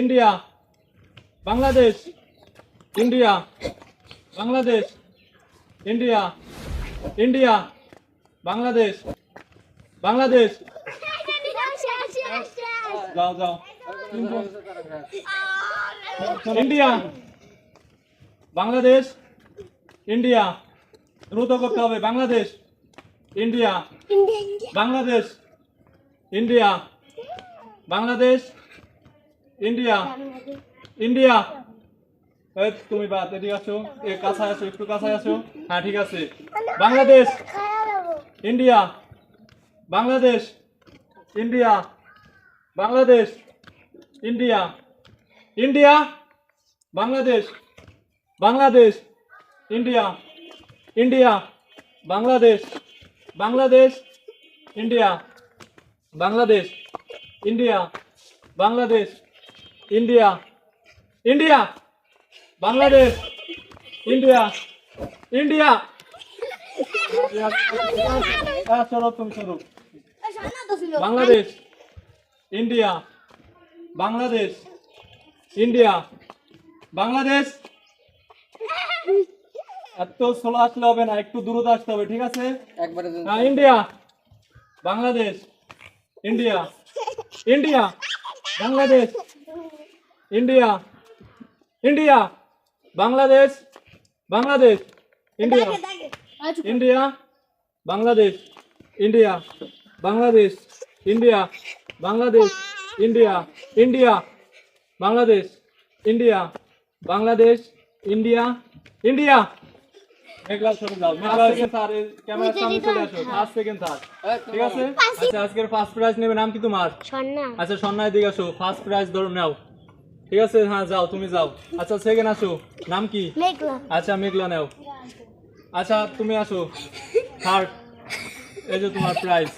India Bangladesh India Bangladesh India India Bangladesh Bangladesh. যাও যাও। India Bangladesh India. দ্রুত করতে হবে। Bangladesh India. Bangladesh India. Bangladesh India India এই তুমি বাদ, এদিকে আসো। এ কাছায় আসো, একটু কাছায় আসো। হ্যাঁ ঠিক আছে। Bangladesh. India Bangladesh. India Bangladesh. India India Bangladesh. Bangladesh. India India Bangladesh. Bangladesh. India Bangladesh. India Bangladesh. India India Bangladesh India India Bangladesh India Bangladesh India Bangladesh এত স্লো আসলে হবে না একটু দূরত আসতে হবে ঠিক আছে? একবারে India Bangladesh India India Bangladesh India India Bangladesh Bangladesh India India Bangladesh India Bangladesh India Bangladesh India India Bangladesh India Bangladesh India India মেঘলা সরে যাও মেঘলা এসে স্যার ক্যামেরার সামনে চলে আসো। ফার্স্ট সেকেন্ড থার্ড ঠিক আছে? আচ্ছা আজকের ফার্স্ট প্রাইজ নেবে। নাম কি তোমার? আচ্ছা সন্ন্যায় দিকে আসো। ফার্স্ট প্রাইজ ধরো নাও। ঠিক আছে হ্যাঁ যাও তুমি যাও। আচ্ছা সেকেন্ড আসো। নাম কি? আচ্ছা মেঘলা নাও। আচ্ছা তুমি আসো। থার্ড। এই যে তোমার প্রাইজ